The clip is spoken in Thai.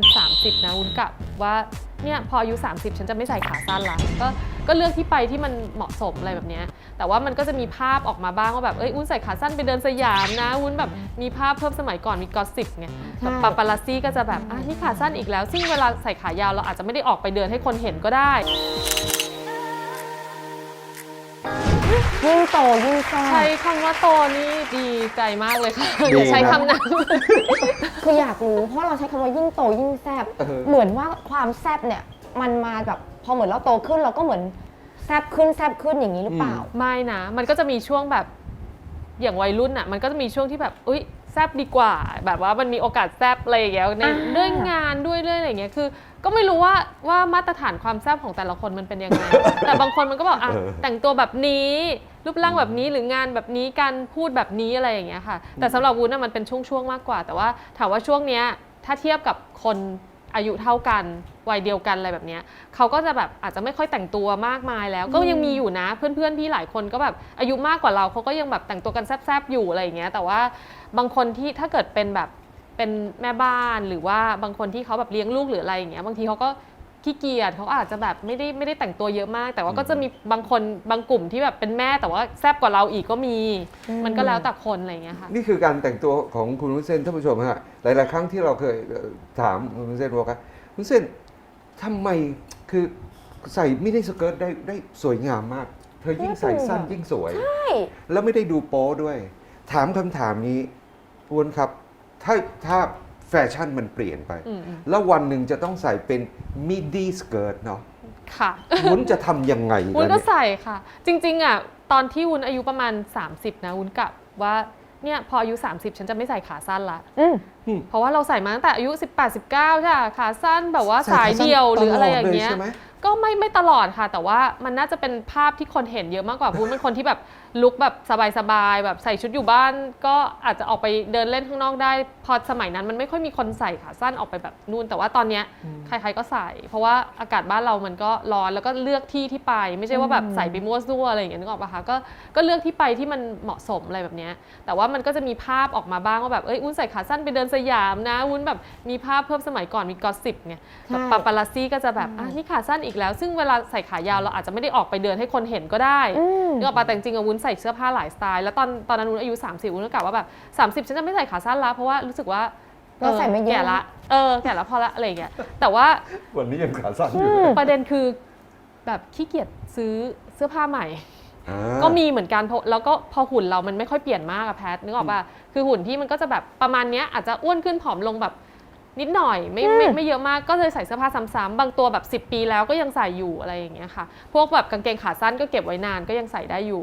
30 นะวุ้นกะว่าเนี่ยพออายุ 30 ฉันจะไม่ใส่ขาสั้นละก็ก็เลือกที่ไปที่มันเหมาะสมอะไรแบบเนี้ยแต่ว่ามันก็จะมีภาพออกมาบ้างว่าแบบเอ้ยวุ้นใส่ขาสั้นไปเดินสยามนะวุ้นแบบมีภาพเพิ่มสมัยก่อนมีกอสซิปไงแบบปาปาลาซี่ก็จะแบบอะนี่ขาสั้นอีกแล้ว ซึ่งเวลาใส่ขายาวเราอาจจะไม่ได้ออกไปเดินให้คนเห็นก็ได้ ยิ่งโตยิ่งแซ่ใช้บคำว่าโตนี่ดีใจมากเลยค่ะดีอย่าใช้ครับคำนั้น คืออยากรู้เพราะเราใช้คำว่ายิ่งโตยิ่งแซ่บเออ เหมือนว่าความแซ่บเนี่ย มันมาแบบพอเหมือนเราโตขึ้นเราก็เหมือนแซ่บขึ้นแซ่บขึ้นอย่างนี้หรือเปล่า ไม่นะ มันก็จะมีช่วงแบบอย่างวัยรุ่นอะ มันก็จะมีช่วงที่แบบ อุ้ยแซบดีกว่า แบบว่ามันมีโอกาสแซบอะไรอย่างเงี้ยในอ่าด้วยงานด้วยเรื่องอะไรอย่างเงี้ยคือ ก็ไม่รู้ว่าว่ามาตรฐานความแซบของแต่ละคนมันเป็นยังไง แต่บางคนมันก็บอกอะเออแต่งตัวแบบนี้รูปร่างแบบนี้หรืองานแบบนี้การพูดแบบนี้อะไรอย่างเงี้ยค่ะ แต่สำหรับวุ้นน่ะมันเป็นช่วงๆมากกว่า แต่ว่าถามว่าช่วงเนี้ยถ้าเทียบกับคน อายุเท่ากันวัยเดียวกันอะไรแบบเนี้ยเขาก็จะแบบอาจจะไม่ค่อยแต่งตัวมากมายแล้ว ก็ยังมีอยู่นะเพื่อนๆพี่หลายคนก็แบบอายุมากกว่าเราเขาก็ยังแบบแต่งตัวกันแซบๆอยู่อะไรอย่างเงี้ย แต่ว่าบางคนที่ถ้าเกิดเป็นแบบเป็นแม่บ้านหรือว่าบางคนที่เขาแบบเลี้ยงลูกหรืออะไรอย่างเงี้ยบางทีเขาก็ ขี้เกียจเขาอาจจะแบบไม่ได้ไม่ได้แต่งตัวเยอะมาก แต่ว่าก็จะมีบางคนบางกลุ่มที่แบบเป็นแม่แต่ว่าแซบกว่าเราอีกก็มีอืมมันก็แล้วแต่คนอะไรอย่างเงี้ยค่ะ นี่คือการแต่งตัวของคุณวุ้นเส้นท่านผู้ชมฮะหลาย ๆ ครั้งที่เราเคยเอ่อถามคุณวุ้นเส้นว่าครับวุ้นเส้นทำไมคือใส่มินิสเกิร์ตได้ได้สวยงามมาก เธอยิ่งใส่สั้นยิ่งสวย ใช่ แล้วไม่ได้ดูโป๊ด้วย ถามคำถามนี้วุ้นครับ ถ้าถ้า แฟชั่นมันเปลี่ยนไปอืมอืมแล้ววันหนึ่งจะต้องใส่เป็นมิด y สเกิร์ตเนาะค่ะวุ้นจะทำยังไงวุ้นล่ะก็เนี่ยใส่ค่ะ จริง ๆ อะ ตอนที่วุ้นอายุประมาณ 30 นะวุ้นกะว่าเนี่ยพออายุ 30 ฉันจะไม่ใส่ขาสั้นละอืมเพราะว่าเราใส่มาตั้งแต่อายุ 18 19ใช่ค่ะขาสั้นแบบว่าสายเดียวหรืออะไรอย่างเงี้ยใช่ไหม ก็ไม่ไม่ตลอดค่ะ แต่ว่ามันน่าจะเป็นภาพที่คนเห็นเยอะมากกว่าวุ้นเป็นคนที่แบบลุกแบบสบายๆแบบใส่ชุดอยู่บ้าน ก็อาจจะออกไปเดินเล่นข้างนอกได้ พอสมัยนั้นมันไม่ค่อยมีคนใส่ขาสั้นออกไปแบบนู่น แต่ว่าตอนเนี้ยใครๆก็ใส่ เพราะว่าอากาศบ้านเรามันก็ร้อนแล้วก็เลือกที่ที่ไป ไม่ใช่ว่าแบบใส่ไปมั่วซั่วอะไรอย่างเงี้ยนึกออกปะคะก็ก็เลือกที่ไปที่มันเหมาะสมอะไรแบบเนี้ยแต่ว่ามันก็จะมีภาพออกมาบ้างว่าแบบเอ้ยวุ้นใส่ขาสั้นไปเดินสยามนะวุ้นแบบมีภาพเพิ่มสมัยก่อนมีกอสซิปไงใช่แบบปาปาลาซี่ก็จะแบบอะนี่ขาสั้นอีกแล้ว ซึ่งเวลาใส่ขายาวเราอาจจะไม่ได้ออกไปเดินให้คนเห็นก็ได้อืมนึกออกปะแต่จริงๆอะวุ้นใส่เสื้อผ้าหลายสไตล์ แล้วตอนตอนนั้นวุ้นอายุ 30วุ้นก็กะว่าแบบ30 ฉันจะไม่ใส่ขาสั้นละเพราะว่ารู้สึกว่าเราใส่ไม่เยอะแก่ละเออแก่ละพอละอะไรอย่างเงี้ยแต่ว่าวันนี้ยังขาสั้นอยู่ประเด็นคือแบบขี้เกียจซื้อเสื้อผ้าใหม่อ่าก็มีเหมือนกันเพราะแล้วก็พอหุ่นเรามันไม่ค่อยเปลี่ยนมากอะแพทนึกออกป่ะคือหุ่นที่มันก็จะแบบประมาณเนี้ยอาจจะอ้วนขึ้นผอมลงแบบ นิดหน่อยไม่ไม่อืมไม่เยอะมากก็เลยใส่เสื้อผ้าซ้ำๆบางตัวแบบ 10 ปีแล้วก็ยังใส่อยู่อะไรอย่างเงี้ยค่ะ พวกแบบกางเกงขาสั้นก็เก็บไว้นานก็ยังใส่ได้อยู่